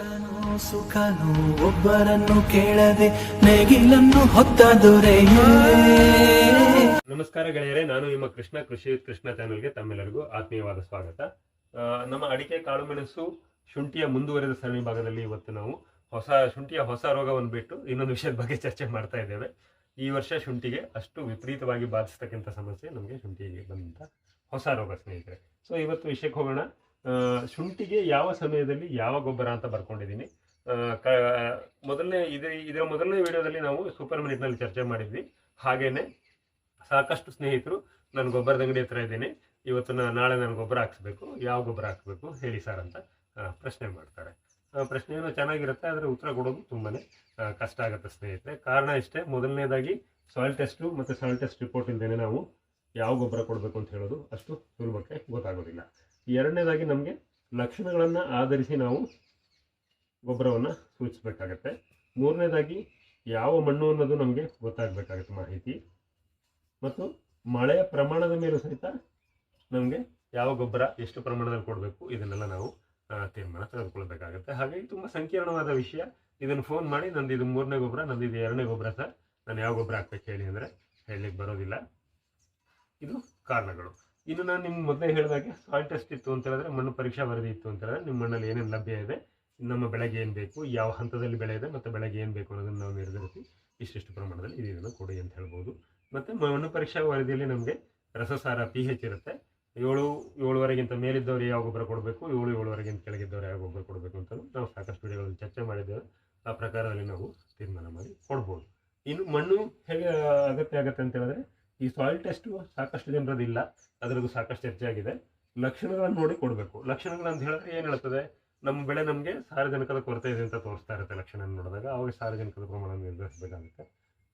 ಕಷ್ಟನೋ ಸುಖನೋ ಒಬ್ಬರನ್ನು ಕೇಳದೆ ನೇಗಿಲನ್ನು ಹೊತ್ತ ದೊರೆಯೇ. ನಮಸ್ಕಾರ ಗೆಳೆಯರೇ, ನಾನು ನಿಮ್ಮ ಕೃಷ್ಣ ಕೃಷಿ ಕೃಷ್ಣ ಚಾನೆಲ್ಗೆ ತಮ್ಮೆಲ್ಲರಿಗೂ ಆತ್ಮೀಯವಾದ ಸ್ವಾಗತ. ನಮ್ಮ ಅಡಿಕೆ ಕಾಳುಮೆಣಸು ಶುಂಠಿಯ ಮುಂದುವರೆದ ಸರಣಿ ಭಾಗದಲ್ಲಿ ಇವತ್ತು ನಾವು ಹೊಸ ಶುಂಠಿಯ ಹೊಸ ರೋಗವನ್ನು ಬಿಟ್ಟು ಇನ್ನೊಂದು ವಿಷಯದ ಬಗ್ಗೆ ಚರ್ಚೆ ಮಾಡ್ತಾ ಇದ್ದೇವೆ. ಈ ವರ್ಷ ಶುಂಠಿಗೆ ಅಷ್ಟು ವಿಪರೀತವಾಗಿ ಬಾಧಿಸ್ತಕ್ಕಂಥ ಸಮಸ್ಯೆ ನಮಗೆ ಶುಂಠಿಗೆ ಬಂದಂಥ ಹೊಸ ರೋಗ, ಸ್ನೇಹಿತರೆ. ಸೊ ಇವತ್ತು ವಿಷಯಕ್ಕೆ ಹೋಗೋಣ. ಶುಂಠಿಗೆ ಯಾವ ಸಮಯದಲ್ಲಿ ಯಾವ ಗೊಬ್ಬರ ಅಂತ ಬರ್ಕೊಂಡಿದ್ದೀನಿ. ಮೊದಲನೇ ಇದೇ, ಇದರ ಮೊದಲನೇ ವಿಡಿಯೋದಲ್ಲಿ ನಾವು ಸೂಪರ್ ಮಿನಿಟ್ನಲ್ಲಿ ಚರ್ಚೆ ಮಾಡಿದ್ವಿ. ಹಾಗೇನೆ ಸಾಕಷ್ಟು ಸ್ನೇಹಿತರು ನಾನು ಗೊಬ್ಬರದ ಅಂಗಡಿ ಹತ್ರ ಇದ್ದೀನಿ. ಇವತ್ತು ನಾಳೆ ನಾನು ಗೊಬ್ಬರ ಹಾಕ್ಸ್ಬೇಕು. ಯಾವ ಗೊಬ್ಬರ ಹಾಕ್ಬೇಕು ಹೇಳಿ ಸರ್ ಅಂತ ಪ್ರಶ್ನೆ ಮಾಡ್ತಾರೆ. ಪ್ರಶ್ನೆ ಏನೋ ಚೆನ್ನಾಗಿರುತ್ತೆ, ಆದರೆ ಉತ್ತರ ಕೊಡೋದು ತುಂಬಾ ಕಷ್ಟ ಆಗುತ್ತೆ ಸ್ನೇಹಿತರೆ. ಕಾರಣ ಇಷ್ಟೇ, ಮೊದಲನೇದಾಗಿ ಸಾಯಿಲ್ ಟೆಸ್ಟು ಮತ್ತು ಸಾಯಿಲ್ ಟೆಸ್ಟ್ ರಿಪೋರ್ಟ್ ಇಲ್ಲದೇ ನಾವು ಯಾವ ಗೊಬ್ಬರ ಕೊಡಬೇಕು ಅಂತ ಹೇಳೋದು ಅಷ್ಟು ಸುಲಭಕ್ಕೆ ಗೊತ್ತಾಗೋದಿಲ್ಲ. ಎರಡನೇದಾಗಿ ನಮಗೆ ಲಕ್ಷಣಗಳನ್ನು ಆಧರಿಸಿ ನಾವು ಗೊಬ್ಬರವನ್ನು ಸೂಚಿಸಬೇಕಾಗತ್ತೆ. ಮೂರನೇದಾಗಿ ಯಾವ ಮಣ್ಣು ಅನ್ನೋದು ನಮಗೆ ಗೊತ್ತಾಗಬೇಕಾಗತ್ತೆ ಮಾಹಿತಿ. ಮತ್ತು ಮಳೆಯ ಪ್ರಮಾಣದ ಮೇಲೂ ಸಹಿತ ನಮಗೆ ಯಾವ ಗೊಬ್ಬರ ಎಷ್ಟು ಪ್ರಮಾಣದಲ್ಲಿ ಕೊಡಬೇಕು ಇದನ್ನೆಲ್ಲ ನಾವು ತೀರ್ಮಾನ ತೆಗೆದುಕೊಳ್ಬೇಕಾಗುತ್ತೆ. ಹಾಗಾಗಿ ತುಂಬ ಸಂಕೀರ್ಣವಾದ ವಿಷಯ. ಇದನ್ನು ಫೋನ್ ಮಾಡಿ, ನಂದು ಇದು ಮೂರನೇ ಗೊಬ್ಬರ, ನಂದು ಇದು ಎರಡನೇ ಗೊಬ್ಬರ ಸರ್. ನಾನು ಯಾವ ಗೊಬ್ಬರ ಹಾಕ್ಬೇಕು ಹೇಳಿ ಅಂದರೆ ಹೇಳಲಿಕ್ಕೆ ಬರೋದಿಲ್ಲ. ಇದು ಕಾರಣಗಳು. ಇನ್ನು ನಾನು ನಿಮ್ಗೆ ಮೊದಲೇ ಹೇಳಿದಾಗೆ ಸಾಯಿಲ್ ಟೆಸ್ಟ್ ಇತ್ತು ಅಂತ ಹೇಳಿದ್ರೆ ಮಣ್ಣು ಪರೀಕ್ಷಾ ವರದಿ ಇತ್ತು ಅಂತ ಹೇಳಿದ್ರೆ ನಿಮ್ಮ ಮಣ್ಣಲ್ಲಿ ಏನೇನು ಲಭ್ಯ ಇದೆ, ನಮ್ಮ ಬೆಳೆಗೆ ಏನು ಬೇಕು, ಯಾವ ಹಂತದಲ್ಲಿ ಬೆಳೆ ಇದೆ ಮತ್ತು ಬೆಳಗ್ಗೆ ಏನು ಬೇಕು ಅನ್ನೋದನ್ನು ನಾವು ನಿರ್ಧರಿಸಿ ಇಷ್ಟಿಷ್ಟು ಪ್ರಮಾಣದಲ್ಲಿ ಇದು ಇದನ್ನು ಕೊಡಿ ಅಂತ ಹೇಳ್ಬೋದು. ಮತ್ತು ಮಣ್ಣು ಪರೀಕ್ಷಾ ವರದಿಯಲ್ಲಿ ನಮಗೆ ರಸಸಾರ ಪಿ ಹೆಚ್ ಇರುತ್ತೆ. ಏಳು, ಏಳುವರೆಗಿಂತ ಮೇಲಿದ್ದವರು ಯಾವ ಗೊಬ್ಬರ ಕೊಡಬೇಕು, ಏಳು, ಏಳುವರೆಗಿಂತ ಕೆಳಗಿದ್ದವರು ಯಾವ ಗೊಬ್ಬರ ಕೊಡಬೇಕು ಅಂತ ನಾವು ಸಾಕಷ್ಟು ವಿಡಿಯೋಗಳಲ್ಲಿ ಚರ್ಚೆ ಮಾಡಿದ್ದೇವೆ. ಆ ಪ್ರಕಾರದಲ್ಲಿ ನಾವು ತೀರ್ಮಾನ ಮಾಡಿ ಕೊಡ್ಬೋದು. ಇನ್ನು ಮಣ್ಣು ಹೇಗೆ ಅಗತ್ಯ ಆಗುತ್ತೆ ಅಂತ ಹೇಳಿದ್ರೆ ಈ ಸಾಯಿಲ್ ಟೆಸ್ಟು ಸಾಕಷ್ಟು ಜನರದ್ದು ಇಲ್ಲ. ಅದರದ್ದು ಸಾಕಷ್ಟು ಚರ್ಚೆ ಆಗಿದೆ. ಲಕ್ಷಣಗಳನ್ನು ನೋಡಿ ಕೊಡಬೇಕು. ಲಕ್ಷಣಗಳು ಅಂತ ಹೇಳಿದ್ರೆ ಏನು ಹೇಳ್ತದೆ? ನಮ್ಮ ಬೆಳೆ ನಮಗೆ ಸಾರಜನಕದ ಕೊರತೆ ಇದೆ ಅಂತ ತೋರಿಸ್ತಾ ಇರುತ್ತೆ ಲಕ್ಷಣ ನೋಡಿದಾಗ. ಅವಾಗ ಸಾರಜನಕದ ಪ್ರಮಾಣ ನಿರ್ಧರಿಸಬೇಕಾಗುತ್ತೆ.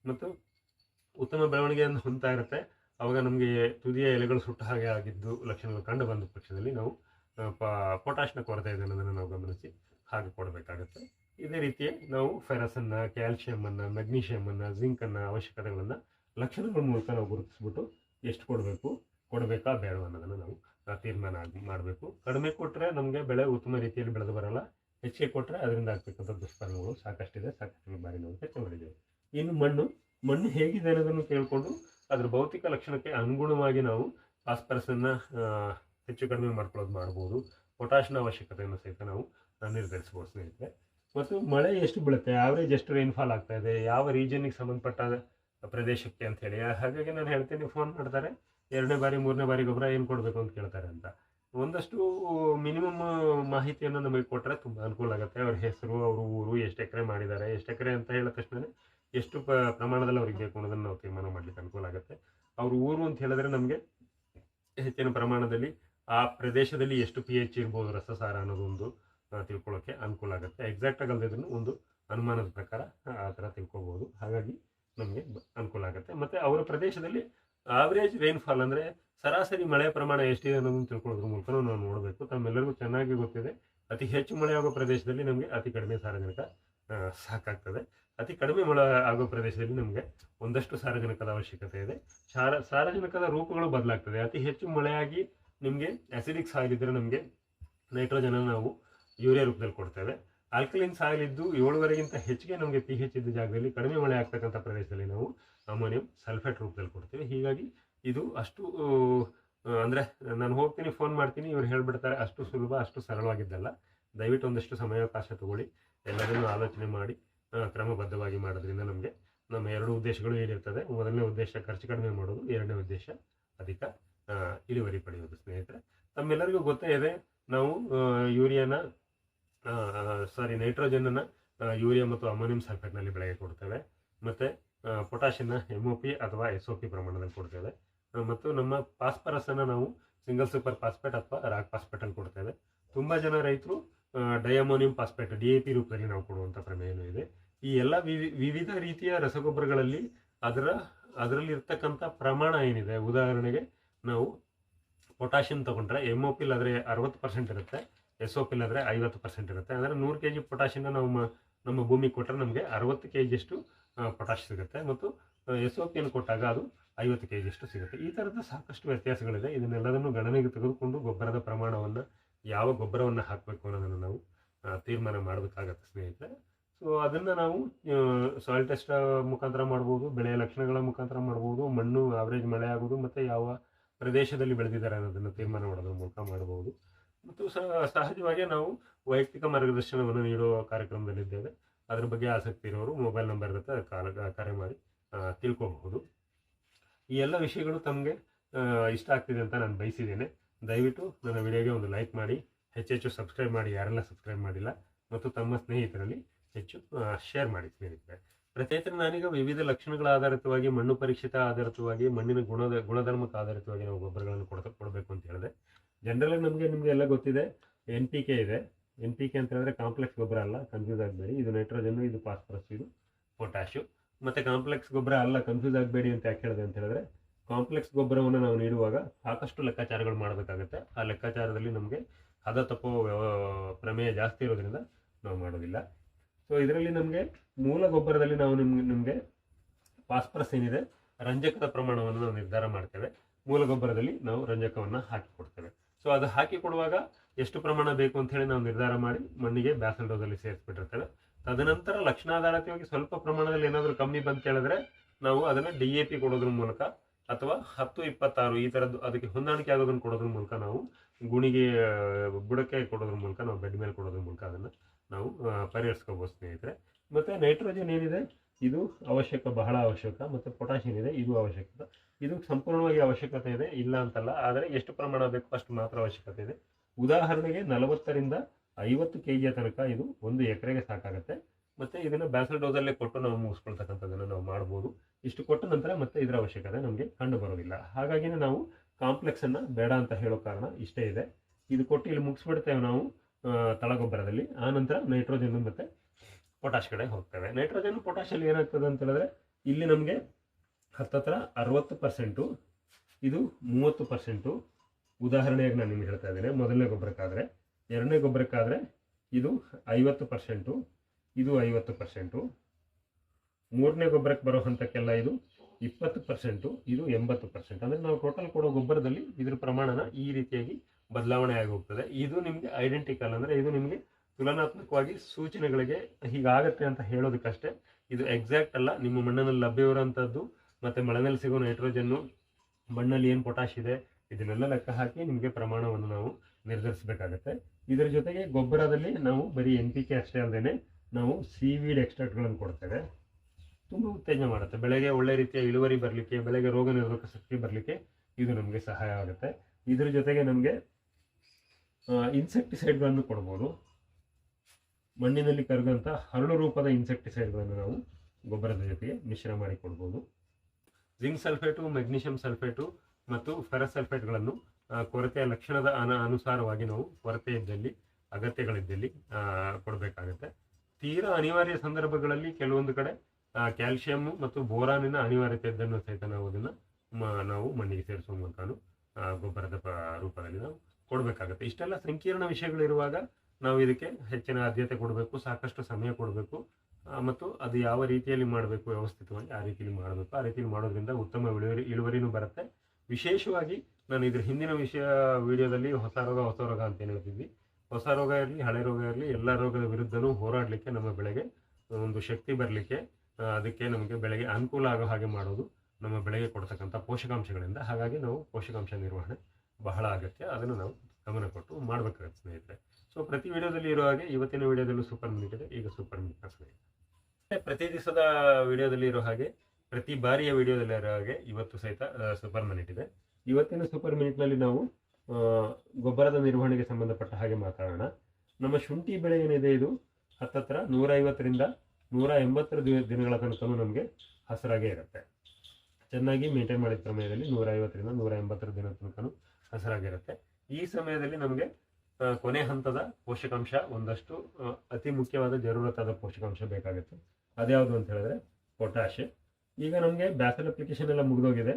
ಮತ್ತು ಉತ್ತಮ ಬೆಳವಣಿಗೆಯನ್ನು ಹೊಂದ್ತಾ ಇರುತ್ತೆ. ಅವಾಗ ನಮಗೆ ತುದಿಯ ಎಲೆಗಳು ಸುಟ್ಟ ಹಾಗೆ ಆಗಿದ್ದು ಲಕ್ಷಣಗಳು ಕಂಡು ಬಂದ ಪಕ್ಷದಲ್ಲಿ ನಾವು ಪೊಟ್ಯಾಶ್ನ ಕೊರತೆ ಇದೆ ಅನ್ನೋದನ್ನು ನಾವು ಗಮನಿಸಿ ಹಾಗೆ ಕೊಡಬೇಕಾಗುತ್ತೆ. ಇದೇ ರೀತಿ ನಾವು ಫೆರಸನ್ನು ಕ್ಯಾಲ್ಶಿಯಮನ್ನು ಮೆಗ್ನೀಷಿಯಮನ್ನು ಜಿಂಕನ್ನು ಅವಶ್ಯಕತೆಗಳನ್ನು ಲಕ್ಷಣಗಳ ಮೂಲಕ ನಾವು ಗುರುತಿಸ್ಬಿಟ್ಟು ಎಷ್ಟು ಕೊಡಬೇಕು, ಕೊಡಬೇಕಾ ಬೇಡ ಅನ್ನೋದನ್ನು ನಾವು ತೀರ್ಮಾನ ಮಾಡಬೇಕು. ಕಡಿಮೆ ಕೊಟ್ಟರೆ ನಮಗೆ ಬೆಳೆ ಉತ್ತಮ ರೀತಿಯಲ್ಲಿ ಬೆಳೆದು ಬರಲ್ಲ. ಹೆಚ್ಚಿಗೆ ಕೊಟ್ಟರೆ ಅದರಿಂದ ಆಗ್ತಕ್ಕಂಥ ದುಷ್ಪರಿಣಾಮಗಳು ಸಾಕಷ್ಟಿದೆ. ಸಾಕಷ್ಟು ಬಾರಿ ನಾವು ಚರ್ಚೆ ಮಾಡಿದ್ದೇವೆ ಇನ್ನು ಮಣ್ಣು ಮಣ್ಣು ಹೇಗಿದೆ ಅನ್ನೋದನ್ನು ಕೇಳಿಕೊಂಡು ಅದರ ಭೌತಿಕ ಲಕ್ಷಣಕ್ಕೆ ಅನುಗುಣವಾಗಿ ನಾವು ಫಾಸ್ಫರಸನ್ನು ಹೆಚ್ಚು ಕಡಿಮೆ ಮಾಡ್ಕೊಳ್ಳೋದು ಮಾಡ್ಬೋದು. ಪೊಟ್ಯಾಶ್ನ ಅವಶ್ಯಕತೆಯನ್ನು ಸಹಿತ ನಾವು ನಿರ್ಧರಿಸ್ಬೋದು ಸ್ನೇಹಿತರೆ. ಮತ್ತು ಮಳೆ ಎಷ್ಟು ಬೀಳುತ್ತೆ? ಆವ್ರೇಜ್ ಎಷ್ಟು ರೈನ್ಫಾಲ್ ಆಗ್ತಾ ಇದೆ? ಯಾವ ರೀಜನ್ಗೆ ಸಂಬಂಧಪಟ್ಟ ಪ್ರದೇಶಕ್ಕೆ ಅಂತ ಹೇಳಿ. ಹಾಗಾಗಿ ನಾನು ಹೇಳ್ತೀನಿ ಫೋನ್ ಮಾಡ್ತಾರೆ. ಎರಡನೇ ಬಾರಿ ಮೂರನೇ ಬಾರಿ ಗೊಬ್ಬರ ಏನು ಕೊಡಬೇಕು ಅಂತ ಕೇಳ್ತಾರೆ ಅಂತ. ಒಂದಷ್ಟು ಮಿನಿಮಮ್ ಮಾಹಿತಿಯನ್ನು ನಮಗೆ ಕೊಟ್ಟರೆ ತುಂಬ ಅನುಕೂಲ ಆಗುತ್ತೆ. ಅವ್ರ ಹೆಸರು ಅವರು ಊರು ಎಷ್ಟು ಎಕರೆ ಮಾಡಿದ್ದಾರೆ ಎಷ್ಟು ಎಕರೆ ಅಂತ ಹೇಳಿದ ತಕ್ಷಣ ಎಷ್ಟು ಪ ಪ್ರಮಾಣದಲ್ಲಿ ಅವ್ರಿಗೆ ಬೇಕು ಅನ್ನೋದನ್ನು ನಾವು ತೀರ್ಮಾನ ಮಾಡಲಿಕ್ಕೆ ಅನುಕೂಲ ಆಗುತ್ತೆ. ಅವ್ರ ಊರು ಅಂತ ಹೇಳಿದ್ರೆ ನಮಗೆ ಹೆಚ್ಚಿನ ಪ್ರಮಾಣದಲ್ಲಿ ಆ ಪ್ರದೇಶದಲ್ಲಿ ಎಷ್ಟು ಪಿ ಎಚ್ ಇರ್ಬೋದು ರಸಸಾರ ಅನ್ನೋದು ಒಂದು ಆ, ತಿಳ್ಕೊಳ್ಳೋಕ್ಕೆ ಅನುಕೂಲ ಆಗುತ್ತೆ. ಎಕ್ಸಾಕ್ಟಾಗಿ ಅಲ್ಲದಿದ್ರು ಒಂದು ಅನುಮಾನದ ಪ್ರಕಾರ ಆ ಥರ ತಿಳ್ಕೊಬೋದು. ಹಾಗಾಗಿ ನಮಗೆ ಅನುಕೂಲ ಆಗುತ್ತೆ. ಮತ್ತು ಅವರ ಪ್ರದೇಶದಲ್ಲಿ ಆವ್ರೇಜ್ ರೈನ್ಫಾಲ್ ಅಂದರೆ ಸರಾಸರಿ ಮಳೆ ಪ್ರಮಾಣ ಎಷ್ಟಿದೆ ಅನ್ನೋದನ್ನು ತಿಳ್ಕೊಳ್ಳೋದ್ರ ಮೂಲಕ ನಾವು ನೋಡಬೇಕು. ತಮ್ಮೆಲ್ಲರಿಗೂ ಚೆನ್ನಾಗಿ ಗೊತ್ತಿದೆ. ಅತಿ ಹೆಚ್ಚು ಮಳೆ ಆಗೋ ಪ್ರದೇಶದಲ್ಲಿ ನಮಗೆ ಅತಿ ಕಡಿಮೆ ಸಾರಜನಕ ಸಾಕಾಗ್ತದೆ. ಅತಿ ಕಡಿಮೆ ಮಳೆ ಆಗೋ ಪ್ರದೇಶದಲ್ಲಿ ನಮಗೆ ಒಂದಷ್ಟು ಸಾರಜನಕದ ಅವಶ್ಯಕತೆ ಇದೆ. ಸಾರ, ಸಾರಜನಕದ ರೂಪಗಳು ಬದಲಾಗ್ತದೆ. ಅತಿ ಹೆಚ್ಚು ಮಳೆಯಾಗಿ ನಿಮಗೆ ಆಸಿಡಿಕ್ಸ್ ಸಾಯಿಲ್ ಇದ್ದರೆ ನಮಗೆ ನೈಟ್ರೋಜನ್ ನಾವು ಯೂರಿಯಾ ರೂಪದಲ್ಲಿ ಕೊಡ್ತೇವೆ. ಆಲ್ಕಲಿನ್ ಸಾಯಿಲ್ ಇದ್ದು ಏಳುವರೆಗಿಂತ ಹೆಚ್ಚಿಗೆ ನಮಗೆ ಪಿ ಹೆಚ್ ಇದ್ದ ಜಾಗದಲ್ಲಿ ಕಡಿಮೆ ಮಳೆ ಆಗ್ತಕ್ಕಂಥ ಪ್ರದೇಶದಲ್ಲಿ ನಾವು ಅಮೋನಿಯಂ ಸಲ್ಫೇಟ್ ರೂಪದಲ್ಲಿ ಕೊಡ್ತೀವಿ. ಹೀಗಾಗಿ ಇದು ಅಷ್ಟು ಅಂದರೆ ನಾನು ಹೋಗ್ತೀನಿ ಫೋನ್ ಮಾಡ್ತೀನಿ, ಇವ್ರು ಹೇಳ್ಬಿಡ್ತಾರೆ, ಅಷ್ಟು ಸುಲಭ, ಅಷ್ಟು ಸರಳವಾಗಿದ್ದಲ್ಲ. ದಯವಿಟ್ಟು ಒಂದಷ್ಟು ಸಮಯಾವಕಾಶ ತಗೊಳ್ಳಿ. ಎಲ್ಲರನ್ನೂ ಆಲೋಚನೆ ಮಾಡಿ ಕ್ರಮಬದ್ಧವಾಗಿ ಮಾಡೋದ್ರಿಂದ ನಮಗೆ ನಮ್ಮ ಎರಡು ಉದ್ದೇಶಗಳು ಏನಿರ್ತದೆ ಮೊದಲನೇ ಉದ್ದೇಶ, ಖರ್ಚು ಕಡಿಮೆ ಮಾಡೋದು. ಎರಡನೇ ಉದ್ದೇಶ, ಅಧಿಕ ಇಳುವರಿ ಪಡೆಯೋದು ಸ್ನೇಹಿತರೆ. ತಮ್ಮೆಲ್ಲರಿಗೂ ಗೊತ್ತೇ ಇದೆ, ನಾವು ಯೂರಿಯಾನ ಸಾರಿ, ನೈಟ್ರೋಜನನ್ನು ಯೂರಿಯಾ ಮತ್ತು ಅಮೋನಿಯಂ ಸಲ್ಫೇಟ್ನಲ್ಲಿ ಬೆಳೆಗೆ ಕೊಡ್ತೇವೆ. ಮತ್ತು ಪೊಟ್ಯಾಷಿಯನ್ನ ಎಂ ಒ ಪಿ ಅಥವಾ ಎಸ್ ಒ ಪಿ ಪ್ರಮಾಣದಲ್ಲಿ ಕೊಡ್ತೇವೆ. ಮತ್ತು ನಮ್ಮ ಪಾಸ್ಪರಸನ್ನು ನಾವು ಸಿಂಗಲ್ ಸೂಪರ್ ಪಾಸ್ಪೇಟ್ ಅಥವಾ ರಾಕ್ ಪಾಸ್ಪೇಟಲ್ಲಿ ಕೊಡ್ತೇವೆ. ತುಂಬ ಜನ ರೈತರು diammonium phosphate D A P ರೂಪದಲ್ಲಿ ನಾವು ಕೊಡುವಂಥ ಪ್ರಮೇಯನೂ ಇದೆ. ಈ ಎಲ್ಲ ವಿವಿ, ವಿವಿಧ ರೀತಿಯ ರಸಗೊಬ್ಬರಗಳಲ್ಲಿ ಅದರ ಅದರಲ್ಲಿ ಇರ್ತಕ್ಕಂಥ ಪ್ರಮಾಣ ಏನಿದೆ? ಉದಾಹರಣೆಗೆ ನಾವು ಪೊಟ್ಯಾಷಿಯಂ ತಗೊಂಡ್ರೆ ಎಂ ಒ ಪಿಲ್ ಆದರೆ ಅರವತ್ತು ಪರ್ಸೆಂಟ್ ಇರುತ್ತೆ. ಎಸ್ ಓ ಪಿಲ್ ಆದರೆ ಐವತ್ತು ಪರ್ಸೆಂಟ್ ಇರುತ್ತೆ. ಅಂದರೆ ನೂರು ಕೆ ಜಿ ಪೊಟ್ಯಾಷಿಯನ್ನ ನಾವು ನಮ್ಮ ಭೂಮಿ ಕೊಟ್ಟರೆ ನಮಗೆ ಅರವತ್ತು ಕೆ ಜಿಯಷ್ಟು ಪೊಟ್ಯಾಷ್ ಸಿಗುತ್ತೆ. ಮತ್ತು ಎಸ್ ಓ ಪಿಯನ್ನು ಕೊಟ್ಟಾಗ ಅದು ಐವತ್ತು ಕೆ ಜಿಯಷ್ಟು ಸಿಗುತ್ತೆ. ಈ ಥರದ ಸಾಕಷ್ಟು ವ್ಯತ್ಯಾಸಗಳಿದೆ. ಇದನ್ನೆಲ್ಲದನ್ನು ಗಣನೆಗೆ ತೆಗೆದುಕೊಂಡು ಗೊಬ್ಬರದ ಪ್ರಮಾಣವನ್ನು, ಯಾವ ಗೊಬ್ಬರವನ್ನು ಹಾಕಬೇಕು ಅನ್ನೋದನ್ನು ನಾವು ತೀರ್ಮಾನ ಮಾಡಬೇಕಾಗತ್ತೆ ಸ್ನೇಹಿತರೆ. ಸೊ ಅದನ್ನು ನಾವು ಸಾಯಿಲ್ ಟೆಸ್ಟ್ ಮುಖಾಂತರ ಮಾಡ್ಬೋದು, ಬೆಳೆಯ ಲಕ್ಷಣಗಳ ಮುಖಾಂತರ ಮಾಡ್ಬೋದು, ಮಣ್ಣು ಆವ್ರೇಜ್ ಮಳೆ ಆಗೋದು ಮತ್ತು ಯಾವ ಪ್ರದೇಶದಲ್ಲಿ ಬೆಳೆದಿದ್ದಾರೆ ಅನ್ನೋದನ್ನು ತೀರ್ಮಾನ ಮಾಡೋದ್ರ ಮೂಲಕ ಮಾಡಬಹುದು ಮತ್ತು ಸಹ ಸಹಜವಾಗಿ ನಾವು ವೈಯಕ್ತಿಕ ಮಾರ್ಗದರ್ಶನವನ್ನು ನೀಡುವ ಕಾರ್ಯಕ್ರಮದಲ್ಲಿದ್ದೇವೆ. ಅದ್ರ ಬಗ್ಗೆ ಆಸಕ್ತಿ ಇರೋರು ಮೊಬೈಲ್ ನಂಬರ್ ಇರುತ್ತೆ ಕಾಲ, ಕರೆ ಮಾಡಿ ತಿಳ್ಕೊಬಹುದು. ಈ ಎಲ್ಲ ವಿಷಯಗಳು ತಮಗೆ ಇಷ್ಟ ಆಗ್ತಿದೆ ಅಂತ ನಾನು ಬಯಸಿದ್ದೇನೆ. ದಯವಿಟ್ಟು ನನ್ನ ವಿಡಿಯೋಗೆ ಒಂದು ಲೈಕ್ ಮಾಡಿ ಹೆಚ್ಚೆಚ್ಚು ಸಬ್ಸ್ಕ್ರೈಬ್ ಮಾಡಿ, ಯಾರೆಲ್ಲ ಸಬ್ಸ್ಕ್ರೈಬ್ ಮಾಡಿಲ್ಲ, ಮತ್ತು ತಮ್ಮ ಸ್ನೇಹಿತರಲ್ಲಿ ಹೆಚ್ಚು ಶೇರ್ ಮಾಡಿ ಸ್ನೇಹಿತರೆ. ಪ್ರತಿಯೊಂದು ನಾನೀಗ ವಿವಿಧ ಲಕ್ಷಣಗಳ ಆಧಾರಿತವಾಗಿ, ಮಣ್ಣು ಪರೀಕ್ಷಿತ ಆಧಾರಿತವಾಗಿ, ಮಣ್ಣಿನ ಗುಣದ, ಗುಣಧರ್ಮಕ್ಕೆ ಆಧಾರಿತವಾಗಿ ನಾವು ಗೊಬ್ಬರಗಳನ್ನು ಕೊಡ ಕೊಡಬೇಕು ಅಂತ ಹೇಳಿದೆ. ಜನರಲ್ ನಮಗೆ ನಿಮಗೆ ಎಲ್ಲ ಗೊತ್ತಿದೆ. ಎನ್ ಪಿ ಕೆ ಇದೆ. ಎನ್ ಪಿ ಕೆ ಅಂತ ಹೇಳಿದ್ರೆ ಕಾಂಪ್ಲೆಕ್ಸ್ ಗೊಬ್ಬರ ಅಲ್ಲ ಕನ್ಫ್ಯೂಸ್ ಆಗಬೇಡಿ. ಇದು ನೈಟ್ರೋಜನ್ ಇದು ಫಾಸ್ಫರಸ್ ಇದು ಪೊಟ್ಯಾಶು ಮತ್ತು ಕಾಂಪ್ಲೆಕ್ಸ್ ಗೊಬ್ಬರ ಅಲ್ಲ ಕನ್ಫ್ಯೂಸ್ ಆಗಬೇಡಿ ಅಂತ ಯಾಕೆ ಹೇಳಿದೆ ಅಂತ ಹೇಳಿದ್ರೆ ಕಾಂಪ್ಲೆಕ್ಸ್ ಗೊಬ್ಬರವನ್ನು ನಾವು ನೀಡುವಾಗ ಸಾಕಷ್ಟು ಲೆಕ್ಕಾಚಾರಗಳು ಮಾಡಬೇಕಾಗುತ್ತೆ. ಆ ಲೆಕ್ಕಾಚಾರದಲ್ಲಿ ನಮಗೆ ಹದ ತಪ್ಪು ಪ್ರಮೇಯ ಜಾಸ್ತಿ ಇರೋದ್ರಿಂದ ನಾವು ಮಾಡೋದಿಲ್ಲ. ಸೊ ಇದರಲ್ಲಿ ನಮಗೆ ಮೂಲ ಗೊಬ್ಬರದಲ್ಲಿ ನಾವು ನಿಮ್ಗೆ ನಿಮಗೆ ಫಾಸ್ಫರಸ್ ಏನಿದೆ, ರಂಜಕದ ಪ್ರಮಾಣವನ್ನು ನಾವು ನಿರ್ಧಾರ ಮಾಡ್ತೇವೆ. ಮೂಲ ಗೊಬ್ಬರದಲ್ಲಿ ನಾವು ರಂಜಕವನ್ನು ಹಾಕಿ ಕೊಡ್ತೇವೆ. ಸೊ ಅದು ಹಾಕಿ ಕೊಡುವಾಗ ಎಷ್ಟು ಪ್ರಮಾಣ ಬೇಕು ಅಂತ ಹೇಳಿ ನಾವು ನಿರ್ಧಾರ ಮಾಡಿ ಮಣ್ಣಿಗೆ ಬ್ಯಾಸಲ್ ಡೋಸಲ್ಲಿ ಸೇರಿಸ್ಬಿಟ್ಟಿರ್ತೇವೆ ತದನಂತರ ಲಕ್ಷಣಾಧಾರಿತವಾಗಿ ಸ್ವಲ್ಪ ಪ್ರಮಾಣದಲ್ಲಿ ಏನಾದರೂ ಕಮ್ಮಿ ಬಂತ ಹೇಳಿದ್ರೆ ನಾವು ಅದನ್ನು ಡಿ ಎ ಪಿ ಕೊಡೋದ್ರ ಮೂಲಕ ಅಥವಾ ಹತ್ತು, ಇಪ್ಪತ್ತಾರು ಈ ಥರದ್ದು ಅದಕ್ಕೆ ಹೊಂದಾಣಿಕೆ ಆಗೋದನ್ನು ಕೊಡೋದ್ರ ಮೂಲಕ ನಾವು ಗುಣಿಗೆ ಬುಡಕ್ಕೆ ಕೊಡೋದ್ರ ಮೂಲಕ ನಾವು ಬೆಡ್ ಮೇಲೆ ಕೊಡೋದ್ರ ಮೂಲಕ ಅದನ್ನು ನಾವು ಪರಿಹರಿಸ್ಕೋಬೋದು ಸ್ನೇಹಿತರೆ. ಮತ್ತು ನೈಟ್ರೋಜನ್ ಏನಿದೆ? ಇದು ಅವಶ್ಯಕ, ಬಹಳ ಅವಶ್ಯಕ ಮತ್ತು ಪೊಟ್ಯಾಷಿಯಂ ಇದೆ, ಇದು ಅವಶ್ಯಕ ಇದು ಸಂಪೂರ್ಣವಾಗಿ ಅವಶ್ಯಕತೆ ಇದೆ, ಇಲ್ಲ ಅಂತಲ್ಲ, ಆದರೆ ಎಷ್ಟು ಪ್ರಮಾಣ ಬೇಕು ಅಷ್ಟು ಮಾತ್ರ ಅವಶ್ಯಕತೆ ಇದೆ. ಉದಾಹರಣೆಗೆ ನಲವತ್ತರಿಂದ ಐವತ್ತು ಕೆ ಜಿಯ ತನಕ ಇದು ಒಂದು ಎಕರೆಗೆ ಸಾಕಾಗುತ್ತೆ. ಮತ್ತು ಇದನ್ನು ಬ್ಯಾಸಲ್ ಡೋಸಲ್ಲೇ ಕೊಟ್ಟು ನಾವು ಮುಗಿಸ್ಕೊಳ್ತಕ್ಕಂಥದ್ದನ್ನು ನಾವು ಮಾಡ್ಬೋದು. ಇಷ್ಟು ಕೊಟ್ಟ ನಂತರ ಮತ್ತೆ ಇದರ ಅವಶ್ಯಕತೆ ನಮಗೆ ಕಂಡು ಬರೋದಿಲ್ಲ. ಹಾಗಾಗಿನೇ ನಾವು ಕಾಂಪ್ಲೆಕ್ಸನ್ನು ಬೇಡ ಅಂತ ಹೇಳೋ ಕಾರಣ ಇಷ್ಟೇ ಇದೆ. ಇದು ಕೊಟ್ಟು ಇಲ್ಲಿ ಮುಗಿಸ್ಬಿಡ್ತೇವೆ ನಾವು ತಳಗೊಬ್ಬರದಲ್ಲಿ. ಆನಂತರ ನಂತರ ನೈಟ್ರೋಜನ್ ಮತ್ತು ಪೊಟ್ಯಾಶ್ ಕಡೆ ಹೋಗ್ತವೆ. ನೈಟ್ರೋಜನ್ ಪೊಟ್ಯಾಶಲ್ಲಿ ಏನಾಗ್ತದೆ ಅಂತ ಹೇಳಿದ್ರೆ, ಇಲ್ಲಿ ನಮಗೆ ಹತ್ತತ್ರ ಅರವತ್ತು ಪರ್ಸೆಂಟು ಇದು ಮೂವತ್ತು ಪರ್ಸೆಂಟು ಉದಾಹರಣೆಯಾಗಿ ನಾನು ನಿಮ್ಗೆ ಹೇಳ್ತಾ ಇದ್ದೇನೆ, ಮೊದಲನೇ ಗೊಬ್ಬರಕ್ಕಾದರೆ. ಎರಡನೇ ಗೊಬ್ಬರಕ್ಕಾದರೆ ಇದು ಐವತ್ತು ಪರ್ಸೆಂಟು ಇದು ಐವತ್ತು ಪರ್ಸೆಂಟು ಮೂರನೇ ಗೊಬ್ಬರಕ್ಕೆ ಬರೋ ಹಂತಕ್ಕೆಲ್ಲ ಇದು ಇಪ್ಪತ್ತು ಪರ್ಸೆಂಟು ಇದು ಎಂಬತ್ತು ಪರ್ಸೆಂಟ್ ಅಂದರೆ ನಾವು ಟೋಟಲ್ ಕೊಡೋ ಗೊಬ್ಬರದಲ್ಲಿ ಇದ್ರ ಪ್ರಮಾಣನ ಈ ರೀತಿಯಾಗಿ ಬದಲಾವಣೆ ಆಗಿ ಹೋಗ್ತದೆ. ಇದು ನಿಮಗೆ ಐಡೆಂಟಿಕಲ್ ಅಂದರೆ ಇದು ನಿಮಗೆ ತುಲನಾತ್ಮಕವಾಗಿ ಸೂಚನೆಗಳಿಗೆ ಹೀಗಾಗತ್ತೆ ಅಂತ ಹೇಳೋದಕ್ಕಷ್ಟೇ. ಇದು ಎಕ್ಸಾಕ್ಟ್ ಅಲ್ಲ. ನಿಮ್ಮ ಮಣ್ಣಿನಲ್ಲಿ ಲಭ್ಯವಿರುವಂಥದ್ದು ಮತ್ತು ಮಳೆನಲ್ಲಿ ಸಿಗೋ ನೈಟ್ರೋಜನ್ನು ಮಣ್ಣಲ್ಲಿ ಏನು ಪೊಟ್ಯಾಶ್ ಇದೆ, ಇದನ್ನೆಲ್ಲ ಲೆಕ್ಕ ಹಾಕಿ ನಿಮಗೆ ಪ್ರಮಾಣವನ್ನು ನಾವು ನಿರ್ಧರಿಸಬೇಕಾಗತ್ತೆ. ಇದರ ಜೊತೆಗೆ ಗೊಬ್ಬರದಲ್ಲಿ ನಾವು ಬರೀ ಎನ್ ಪಿ ಕೆ ಅಷ್ಟೇ ಅಲ್ಲದೆ ನಾವು ಸೀವೀಡ್ ಎಕ್ಸ್ಟ್ರಾಕ್ಟ್ಗಳನ್ನು ಕೊಡ್ತೇವೆ. ತುಂಬ ಉತ್ತೇಜನ ಮಾಡುತ್ತೆ. ಬೆಳೆಗೆ ಒಳ್ಳೆ ರೀತಿಯ ಇಳುವರಿ ಬರಲಿಕ್ಕೆ, ಬೆಳೆಗೆ ರೋಗ ನಿರೋಧಕ ಶಕ್ತಿ ಬರಲಿಕ್ಕೆ ಇದು ನಮಗೆ ಸಹಾಯ ಆಗುತ್ತೆ. ಇದರ ಜೊತೆಗೆ ನಮಗೆ ಇನ್ಸೆಕ್ಟಿಸೈಡ್ಗಳನ್ನು ಕೊಡ್ಬೋದು. ಮಣ್ಣಿನಲ್ಲಿ ಕರಗಂತ ಹರಳು ರೂಪದ ಇನ್ಸೆಕ್ಟಿಸೈಡ್ಗಳನ್ನು ನಾವು ಗೊಬ್ಬರದ ಜೊತೆಗೆ ಮಿಶ್ರ ಮಾಡಿ ಕೊಡ್ಬೋದು ಜಿಂಕ್ ಸಲ್ಫೇಟು ಮೆಗ್ನೀಷಿಯಂ ಸಲ್ಫೇಟು ಮತ್ತು ಫೆರಸ್ ಸಲ್ಫೇಟ್ಗಳನ್ನು ಕೊರತೆಯ ಲಕ್ಷಣದ ಅನ, ಅನುಸಾರವಾಗಿ ನಾವು ಕೊರತೆ ಇದ್ದಲ್ಲಿ, ಅಗತ್ಯಗಳಿದ್ದಲ್ಲಿ ಕೊಡಬೇಕಾಗುತ್ತೆ. ತೀರಾ ಅನಿವಾರ್ಯ ಸಂದರ್ಭಗಳಲ್ಲಿ ಕೆಲವೊಂದು ಕಡೆ ಕ್ಯಾಲ್ಸಿಯಂ ಮತ್ತು ಬೋರಾನಿನ ಅನಿವಾರ್ಯತೆ ಇದ್ದನ್ನು ಸಹಿತ ನಾವು ಅದನ್ನು ನಾವು ಮಣ್ಣಿಗೆ ಸೇರಿಸುವ ಮೂಲಕನೂ ಗೊಬ್ಬರದ ರೂಪದಲ್ಲಿ ನಾವು ಕೊಡಬೇಕಾಗುತ್ತೆ. ಇಷ್ಟೆಲ್ಲ ಸಂಕೀರ್ಣ ವಿಷಯಗಳಿರುವಾಗ ನಾವು ಇದಕ್ಕೆ ಹೆಚ್ಚಿನ ಆದ್ಯತೆ ಕೊಡಬೇಕು, ಸಾಕಷ್ಟು ಸಮಯ ಕೊಡಬೇಕು ಮತ್ತು ಅದು ಯಾವ ರೀತಿಯಲ್ಲಿ ಮಾಡಬೇಕು, ವ್ಯವಸ್ಥಿತವಾಗಿ ಆ ರೀತಿಯಲ್ಲಿ ಮಾಡಬೇಕು. ಆ ರೀತಿಯಲ್ಲಿ ಮಾಡೋದ್ರಿಂದ ಉತ್ತಮ ಇಳುವರಿ, ಇಳುವರಿನೂ ಬರುತ್ತೆ. ವಿಶೇಷವಾಗಿ ನಾನು ಇದ್ರ ಹಿಂದಿನ ವಿಷಯ, ವಿಡಿಯೋದಲ್ಲಿ ಹೊಸ ರೋಗ ಹೊಸ ರೋಗ ಅಂತ ಏನು ಹೇಳ್ತಿದ್ವಿ? ಹೊಸ ರೋಗ ಇರಲಿ, ಹಳೆ ರೋಗ ಇರಲಿ, ಎಲ್ಲ ರೋಗದ ವಿರುದ್ಧನೂ ಹೋರಾಡಲಿಕ್ಕೆ ನಮ್ಮ ಬೆಳೆಗೆ ಒಂದು ಶಕ್ತಿ ಬರಲಿಕ್ಕೆ ಅದಕ್ಕೆ ನಮಗೆ ಬೆಳೆಗೆ ಅನುಕೂಲ ಆಗೋ ಹಾಗೆ ಮಾಡೋದು ನಮ್ಮ ಬೆಳೆಗೆ ಕೊಡ್ತಕ್ಕಂಥ ಪೋಷಕಾಂಶಗಳಿಂದ. ಹಾಗಾಗಿ ನಾವು ಪೋಷಕಾಂಶ ನಿರ್ವಹಣೆ ಬಹಳ ಅಗತ್ಯ. ಅದನ್ನು ನಾವು ಗಮನ ಕೊಟ್ಟು ಮಾಡಬೇಕಾಗುತ್ತೆ ಸ್ನೇಹಿತರೆ. ಸೊ ಪ್ರತಿ ವಿಡಿಯೋದಲ್ಲಿ ಇರೋ ಹಾಗೆ ಇವತ್ತಿನ ವಿಡಿಯೋದಲ್ಲೂ ಸೂಪರ್ ಮಿನಿಟ್ ಇದೆ. ಈಗ ಸೂಪರ್ ಮಿನಿಟ್ ಇದೆ. ಪ್ರತಿ ದಿವಸದ ವಿಡಿಯೋದಲ್ಲಿ ಇರೋ ಹಾಗೆ, ಪ್ರತಿ ಬಾರಿಯ ವಿಡಿಯೋದಲ್ಲಿ ಇರೋ ಹಾಗೆ ಇವತ್ತು ಸಹಿತ ಸೂಪರ್ ಮಿನಿಟ್ ಇದೆ. ಇವತ್ತಿನ ಸೂಪರ್ ಮಿನಿಟ್ನಲ್ಲಿ ನಾವು ಗೊಬ್ಬರದ ನಿರ್ವಹಣೆಗೆ ಸಂಬಂಧಪಟ್ಟ ಹಾಗೆ ಮಾತಾಡೋಣ. ನಮ್ಮ ಶುಂಠಿ ಬೆಳೆ ಏನಿದೆ ಇದು? ಹತ್ತತ್ರ ನೂರೈವತ್ತರಿಂದ ನೂರ ಎಂಬತ್ತರ ದಿನ, ದಿನಗಳ ತನಕ ನಮಗೆ ಹಸರಾಗೇ ಇರುತ್ತೆ. ಚೆನ್ನಾಗಿ ಮೇಂಟೈನ್ ಮಾಡಿದ ಸಮಯದಲ್ಲಿ ನೂರ ಐವತ್ತರಿಂದ ನೂರ ಎಂಬತ್ತರ ದಿನ ತನಕ ಹಸರಾಗಿರುತ್ತೆ. ಈ ಸಮಯದಲ್ಲಿ ನಮಗೆ ಕೊನೆ ಹಂತದ ಪೋಷಕಾಂಶ ಒಂದಷ್ಟು ಅತಿ ಮುಖ್ಯವಾದ ಜರೂರತ್ತಾದ ಪೋಷಕಾಂಶ ಬೇಕಾಗುತ್ತೆ. ಅದ್ಯಾವುದು ಅಂತ ಹೇಳಿದ್ರೆ ಪೊಟ್ಯಾಶ್ ಈಗ ನಮಗೆ ಬ್ಯಾಸಲ್ ಅಪ್ಲಿಕೇಶನ್ ಎಲ್ಲ ಮುಗಿದೋಗಿದೆ.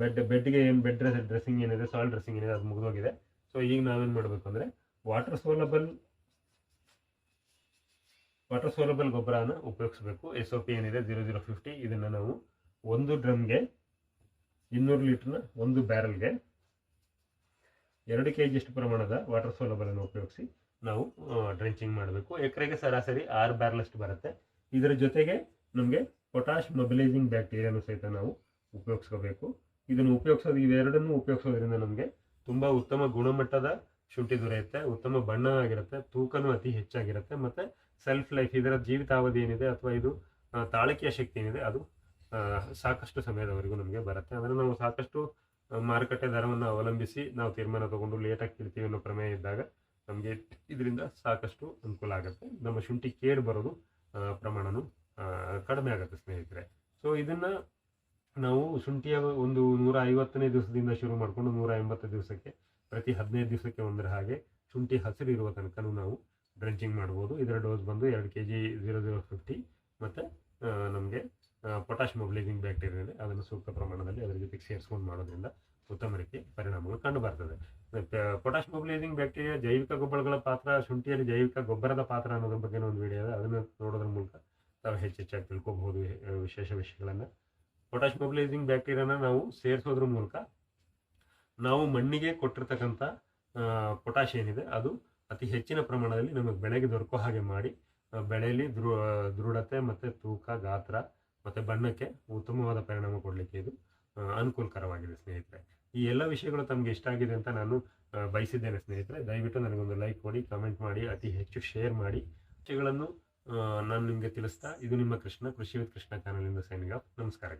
ಬೆಡ್ ಬೆಡ್ಗೆ ಏನು ಬೆಡ್ ಡ್ರೆಸ್ ಡ್ರೆಸ್ಸಿಂಗ್ ಏನಿದೆ ಸಾಲ್ಟ್ ಡ್ರೆಸ್ಸಿಂಗ್ ಏನಿದೆ, ಅದು ಮುಗಿದೋಗಿದೆ. ಸೊ ಈಗ ನಾವೇನು ಮಾಡಬೇಕು ಅಂದರೆ ವಾಟರ್ ಸೋಲಬಲ್ ವಾಟರ್ ಸೋಲಬಲ್ ಗೊಬ್ಬರನ ಉಪಯೋಗಿಸಬೇಕು. ಎಸ್ ಒ ಪಿ ಏನಿದೆ ಜೀರೋ ಜೀರೋ ಫಿಫ್ಟಿ ಇದನ್ನು ನಾವು ಒಂದು ಡ್ರಮ್ಗೆ ಇನ್ನೂರು ಲೀಟ್ರನ್ನ ಒಂದು ಬ್ಯಾರಲ್ಗೆ ಎರಡು ಕೆ ಜಿಯಷ್ಟು ಪ್ರಮಾಣದ ವಾಟರ್ ಸೋಲಬಲನ್ನು ಉಪಯೋಗಿಸಿ ನಾವು ಡ್ರೆಂಚಿಂಗ್ ಮಾಡಬೇಕು. ಎಕರೆಗೆ ಸರಾಸರಿ ಆರು ಬ್ಯಾರಲಷ್ಟು ಬರುತ್ತೆ. ಇದರ ಜೊತೆಗೆ ನಮಗೆ ಪೊಟಾಶ್ ಮೊಬಿಲೈಸಿಂಗ್ ಬ್ಯಾಕ್ಟೀರಿಯಾನು ಸಹಿತ ನಾವು ಉಪಯೋಗಿಸ್ಕೋಬೇಕು. ಇದನ್ನು ಉಪಯೋಗಿಸೋದು, ಇವೆರಡನ್ನು ಉಪಯೋಗಿಸೋದ್ರಿಂದ ನಮಗೆ ತುಂಬ ಉತ್ತಮ ಗುಣಮಟ್ಟದ ಶುಂಠಿ ದೊರೆಯುತ್ತೆ, ಉತ್ತಮ ಬಣ್ಣ ಆಗಿರುತ್ತೆ ತೂಕನೂ ಅತಿ ಹೆಚ್ಚಾಗಿರುತ್ತೆ, ಮತ್ತು ಸೆಲ್ಫ್ ಲೈಫ್ ಇದರ ಜೀವಿತಾವಧಿ ಏನಿದೆ ಅಥವಾ ಇದು ತಾಳಿಕೆಯ ಶಕ್ತಿ ಏನಿದೆ ಅದು ಸಾಕಷ್ಟು ಸಮಯದವರೆಗೂ ನಮಗೆ ಬರುತ್ತೆ. ಅಂದರೆ ನಾವು ಸಾಕಷ್ಟು ಮಾರುಕಟ್ಟೆ ದರವನ್ನು ಅವಲಂಬಿಸಿ ನಾವು ತೀರ್ಮಾನ ತಗೊಂಡು ಲೇಟಾಗಿ ತಿಳ್ತೀವಿ ಅನ್ನೋ ಪ್ರಮೇಯ ಇದ್ದಾಗ ನಮಗೆ ಇದರಿಂದ ಸಾಕಷ್ಟು ಅನುಕೂಲ ಆಗುತ್ತೆ. ನಮ್ಮ ಶುಂಠಿ ಕೇಡ್ ಬರೋದು ಪ್ರಮಾಣನೂ ಕಡಿಮೆ ಆಗುತ್ತೆ ಸ್ನೇಹಿತರೆ. ಸೊ ಇದನ್ನು ನಾವು ಶುಂಠಿಯ ಒಂದು ನೂರ ಐವತ್ತನೇ ದಿವಸದಿಂದ ಶುರು ಮಾಡಿಕೊಂಡು ನೂರ ಎಂಬತ್ತು ದಿವಸಕ್ಕೆ, ಪ್ರತಿ ಹದಿನೈದು ದಿವಸಕ್ಕೆ ಒಂದರ ಹಾಗೆ ಶುಂಠಿ ಹಸಿರು ಇರುವ ತನಕನೂ ನಾವು ಡ್ರೆಂಚಿಂಗ್ ಮಾಡ್ಬೋದು. ಇದರ ಡೋಸ್ ಬಂದು ಎರಡು K G zero zero fifty ಮತ್ತು ನಮಗೆ ಪೊಟ್ಯಾಶ್ ಮೊಬಿಲೈಸಿಂಗ್ ಬ್ಯಾಕ್ಟೀರಿಯಾ ಇದೆ. ಅದನ್ನು ಸೂಕ್ತ ಪ್ರಮಾಣದಲ್ಲಿ ಅದರ ಜೊತೆಗೆ ಸೇರಿಸ್ಕೊಂಡು ಮಾಡೋದ್ರಿಂದ ಉತ್ತಮ ರೀತಿಯ ಪರಿಣಾಮಗಳು ಕಂಡು ಬರ್ತದೆ. ಪೊಟ್ಯಾಶ್ ಮೊಬಿಲೈಸಿಂಗ್ ಬ್ಯಾಕ್ಟೀರಿಯಾ ಜೈವಿಕ ಗೊಬ್ಬರಗಳ ಪಾತ್ರ, ಶುಂಠಿಯಲ್ಲಿ ಜೈವಿಕ ಗೊಬ್ಬರದ ಪಾತ್ರ ಅನ್ನೋದ್ರ ಬಗ್ಗೆ ಒಂದು ವಿಡಿಯೋ ಇದೆ. ಅದನ್ನು ನೋಡೋದ್ರ ಮೂಲಕ ತಾವು ಹೆಚ್ಚೆಚ್ಚಾಗಿ ತಿಳ್ಕೊಬಹುದು ವಿಶೇಷ ವಿಷಯಗಳನ್ನು. ಪೊಟ್ಯಾಶ್ ಮೊಬಿಲೈಸಿಂಗ್ ಬ್ಯಾಕ್ಟೀರಿಯಾನ ನಾವು ಸೇರಿಸೋದ್ರ ಮೂಲಕ ನಾವು ಮಣ್ಣಿಗೆ ಕೊಟ್ಟಿರ್ತಕ್ಕಂಥ ಪೊಟ್ಯಾಶ್ ಏನಿದೆ, ಅದು ಅತಿ ಹೆಚ್ಚಿನ ಪ್ರಮಾಣದಲ್ಲಿ ನಮಗೆ ಬೆಳೆಗೆ ದೊರಕೋ ಹಾಗೆ ಮಾಡಿ ಬೆಳೆಯಲ್ಲಿ ದೃಢತೆ ಮತ್ತು ತೂಕ, ಗಾತ್ರ ಮತ್ತು ಬಣ್ಣಕ್ಕೆ ಉತ್ತಮವಾದ ಪರಿಣಾಮ ಕೊಡಲಿಕ್ಕೆ ಇದು ಅನುಕೂಲಕರವಾಗಿದೆ ಸ್ನೇಹಿತರೆ. ಈ ಎಲ್ಲ ವಿಷಯಗಳು ತಮಗೆ ಇಷ್ಟ ಆಗಿದೆ ಅಂತ ನಾನು ಬಯಸಿದ್ದೇನೆ ಸ್ನೇಹಿತರೆ. ದಯವಿಟ್ಟು ನನಗೊಂದು ಲೈಕ್ ಕೊಡಿ ಕಮೆಂಟ್ ಮಾಡಿ, ಅತಿ ಹೆಚ್ಚು ಶೇರ್ ಮಾಡಿ. ವಿಷಯಗಳನ್ನು ನಾನು ನಿಮಗೆ ತಿಳಿಸ್ತಾ, ಇದು ನಿಮ್ಮ ಕೃಷ್ಣ, ಕೃಷಿ ವಿತ್ ಕೃಷ್ಣ ಚಾನಲಿಂದ ಸೈನಿಂಗ್ ಆಫ್ ನಮಸ್ಕಾರ.